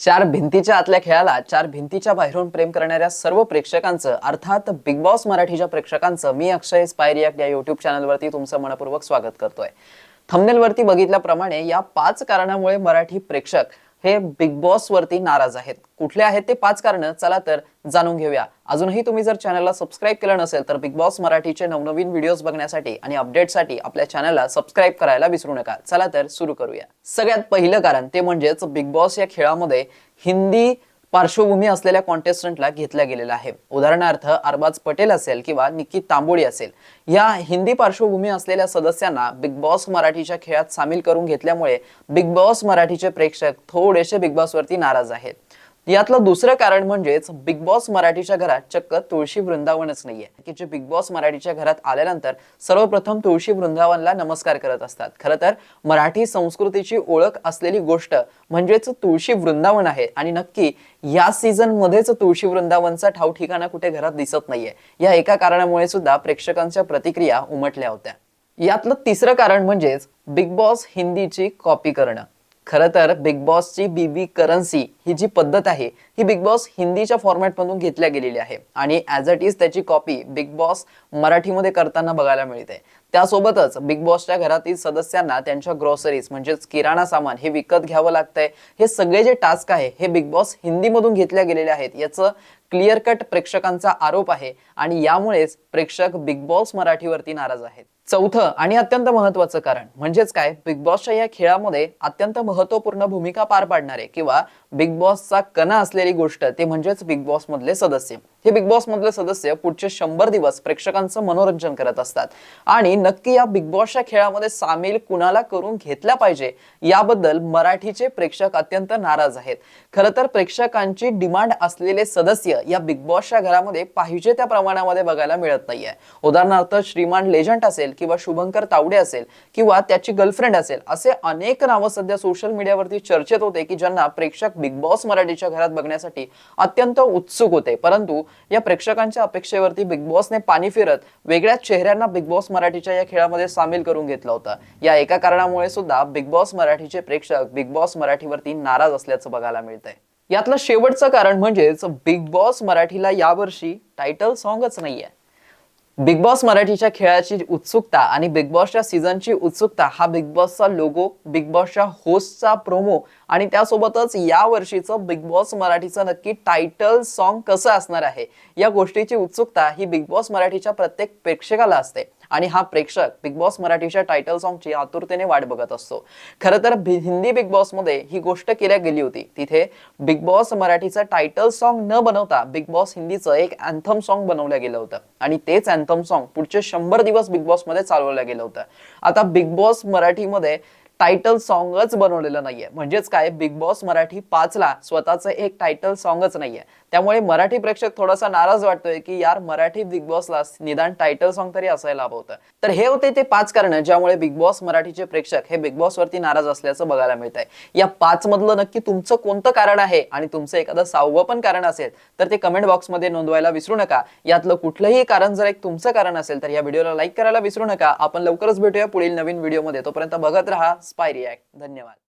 चार भिंतीच्या आतल्या खेळाला चार भिंतीच्या बाहेरून प्रेम करणाऱ्या सर्व प्रेक्षकांचं अर्थात बिग बॉस मराठीच्या प्रेक्षकांचं मी अक्षय स्पायरियाक या युट्यूब चॅनलवरती तुमचं मनपूर्वक स्वागत करतोय. थंबनेलवरती बघितल्याप्रमाणे या पाच कारणामुळे मराठी प्रेक्षक हे बिग बॉस वरती नाराज आहेत. कुठले आहेत ते पाच कारण चला तर जाणून घेऊया. अजूनही तुम्ही जर चॅनलला सबस्क्राईब केलं नसेल तर बिग बॉस मराठीचे नवनवीन व्हिडिओज बघण्यासाठी आणि अपडेटसाठी आपल्या चॅनलला सबस्क्राईब करायला विसरू नका. चला तर सुरू करूया. सगळ्यात पहिलं कारण ते म्हणजेच बिग बॉस या खेळामध्ये हिंदी पार्श्वभूमी असलेल्या कॉन्टेस्टंटला घेतला गेलेला आहे. उदाहरणार्थ अरबाज पटेल असेल किंवा निकी तांबोळी असेल या हिंदी पार्श्वभूमी असलेल्या सदस्यांना बिग बॉस मराठीच्या खेळात सामील करून घेतल्यामुळे बिग बॉस मराठीचे प्रेक्षक थोडेसे बिग बॉस वरती नाराज आहेत. यातलं दुसरं कारण म्हणजेच बिग बॉस मराठीच्या घरात चक्क तुळशी वृंदावनच नाहीये. की जे बिग बॉस मराठीच्या घरात आल्यानंतर सर्वप्रथम तुळशी वृंदावनला नमस्कार करत असतात. खरं तर मराठी संस्कृतीची ओळख असलेली गोष्ट म्हणजेच तुळशी वृंदावन आहे. आणि नक्की या सीझन मध्येच तुळशी वृंदावनचा ठाव ठिकाणा कुठे घरात दिसत नाहीये. या एका कारणामुळे सुद्धा प्रेक्षकांच्या प्रतिक्रिया उमटल्या होत्या. यातलं तिसरं कारण म्हणजेच बिग बॉस हिंदीची कॉपी करणं. खरं तर बिग बॉसची बीबी करन्सी ही जी पद्धत आहे ही बिग बॉस हिंदीच्या फॉर्मॅटमधून घेतल्या गेलेली आहे. आणि ॲज इट इज त्याची कॉपी बिग बॉस मराठीमध्ये करताना बघायला मिळते. त्यासोबतच बिग बॉसच्या घरातील सदस्यांना त्यांच्या ग्रॉसरीज म्हणजेच किराणा सामान हे विकत घ्यावं लागतंय. हे सगळे जे टास्क आहे हे बिग बॉस हिंदीमधून घेतल्या गेलेले आहेत. याचं क्लिअर कट प्रेक्षकांचा आरोप आहे आणि यामुळेच प्रेक्षक बिग बॉस मराठीवरती नाराज आहेत. चौथं आणि अत्यंत महत्वाचं कारण म्हणजेच काय? बिग बॉसच्या या खेळामध्ये अत्यंत महत्त्वपूर्ण भूमिका पार पाडणारे किंवा बिग बॉसचा कणा असलेली गोष्ट ते म्हणजेच बिग बॉस मधले सदस्य. हे बिग बॉस मधले सदस्य पुढचे शंभर दिवस प्रेक्षकांचं मनोरंजन करत असतात. आणि नक्की या बिग बॉसच्या खेळामध्ये सामील कुणाला करून घेतल्या पाहिजे याबद्दल मराठीचे प्रेक्षक अत्यंत नाराज आहेत. खरं तर प्रेक्षकांची डिमांड असलेले सदस्य या बिग बॉसच्या घरामध्ये पाहिजे त्या प्रमाणामध्ये बघायला मिळत नाहीये. उदाहरणार्थ श्रीमान लेजंट असेल किंवा शुभंकर तावडे असेल किंवा त्याची गर्लफ्रेंड असेल असे अनेक नावं सध्या सोशल मीडियावरती चर्चेत होते की ज्यांना प्रेक्षक बिग बॉस मराठीच्या घरात बघण्यासाठी अत्यंत उत्सुक होते. परंतु या प्रेक्षकांच्या अपेक्षेवरती बिग बॉसने पाणी फिरत वेगळ्याच चेहऱ्यांना बिग बॉस मराठीच्या या खेळामध्ये सामील करून घेतलं होतं. या एका कारणामुळे सुद्धा बिग बॉस मराठीचे प्रेक्षक बिग बॉस मराठीवरती नाराज असल्याचं बघायला मिळतंय. यातलं शेवटचं कारण म्हणजेच बिग बॉस मराठीला यावर्षी टायटल सॉन्गच नाहीये. बिग बॉस मराठीच्या खेळाची उत्सुकता आणि बिग बॉसच्या सीझनची उत्सुकता हा बिग बॉसचा लोगो बिग बॉसच्या होस्टचा प्रोमो आणि त्यासोबतच या वर्षीचं बिग बॉस मराठीचं नक्की टायटल सॉन्ग कसं असणार आहे? या गोष्टीची उत्सुकता ही बिग बॉस मराठीच्या प्रत्येक प्रेक्षकाला असते. आणि हा प्रेक्षक बिग बॉस मराठीच्या टायटल सॉंगची आतुरतेने वाट बघत असतो. खरं तर हिंदी बिग बॉसमध्ये ही गोष्ट केल्या गेली होती. तिथे बिग बॉस मराठीचं टायटल सॉन्ग न बनवता बिग बॉस हिंदीचं एक अँथम सॉंग बनवलं गेलं होतं. आणि तेच अँथम सॉंग पुढचे शंभर दिवस बिग बॉसमध्ये चालवलं गेलं होतं. आता बिग बॉस मराठीमध्ये टायटल सॉन्गच बनवलेलं नाहीये. म्हणजेच काय? बिग बॉस मराठी पाचला स्वतःचं एक टायटल सॉन्गच नाहीये. त्यामुळे मराठी प्रेक्षक थोडासा नाराज वाटतोय की यार मराठी बिग बॉसला निदान टायटल सॉन्ग तरी असायला हवं होतं. तर हे होते ते पाच कारण ज्यामुळे बिग बॉस मराठीचे प्रेक्षक हे बिग बॉस वरती नाराज असल्याचं बघायला मिळत आहे या पाच मधलं नक्की तुमचं कोणतं कारण आहे आणि तुमचं एखादं सहावं पण कारण असेल तर ते कमेंट बॉक्समध्ये नोंदवायला विसरू नका. यातलं कुठलंही कारण जर एक तुमचं कारण असेल तर या व्हिडिओला लाईक करायला विसरू नका. आपण लवकरच भेटूया पुढील नवीन व्हिडिओमध्ये. तोपर्यंत बघत राहा स्पाय रिॲक्ट धन्यवाद